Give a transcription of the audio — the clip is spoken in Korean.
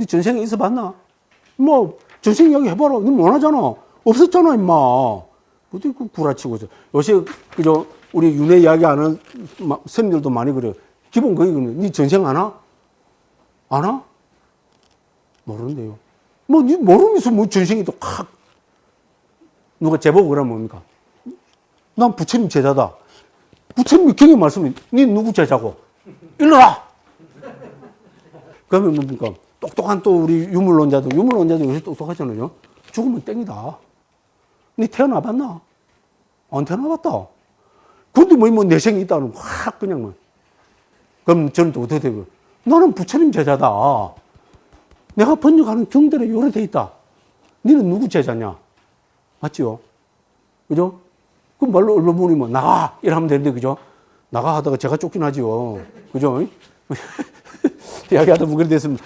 네 전생에 있어 봤나? 뭐, 전생 이야기 해봐라. 너 원하잖아. 없었잖아, 임마. 어디 그 구라치고 있어. 요새, 그저, 우리 윤회 이야기 하는 마- 스님들도 많이 그래요. 기본 거기거든. 네 전생 아나? 아나? 모르는데요. 뭐, 니 모르면서 뭐 전생이 또 확. 누가 제보고 그러면 뭡니까? 난 부처님 제자다. 부처님이 경에 말씀이, 니 누구 제자고? 와! 그러면 뭡니까? 똑똑한 또 우리 유물론자도, 유물론자도 요새 똑똑하잖아요. 죽으면 땡이다. 니 태어나 봤나? 안 태어나 봤다. 근데 뭐, 뭐, 내생이 있다는 확 그냥 뭐. 그럼 저는 또 어떻게 되고? 나는 부처님 제자다. 내가 번역하는 경들에 요래 돼 있다. 니는 누구 제자냐? 맞지요? 그죠? 그 말로 언론 보니 뭐, 나가! 이러면 되는데, 그죠? 나가 하다가 제가 쫓긴 하지요. 그죠? 이야기하다 뭐 그래 됐으면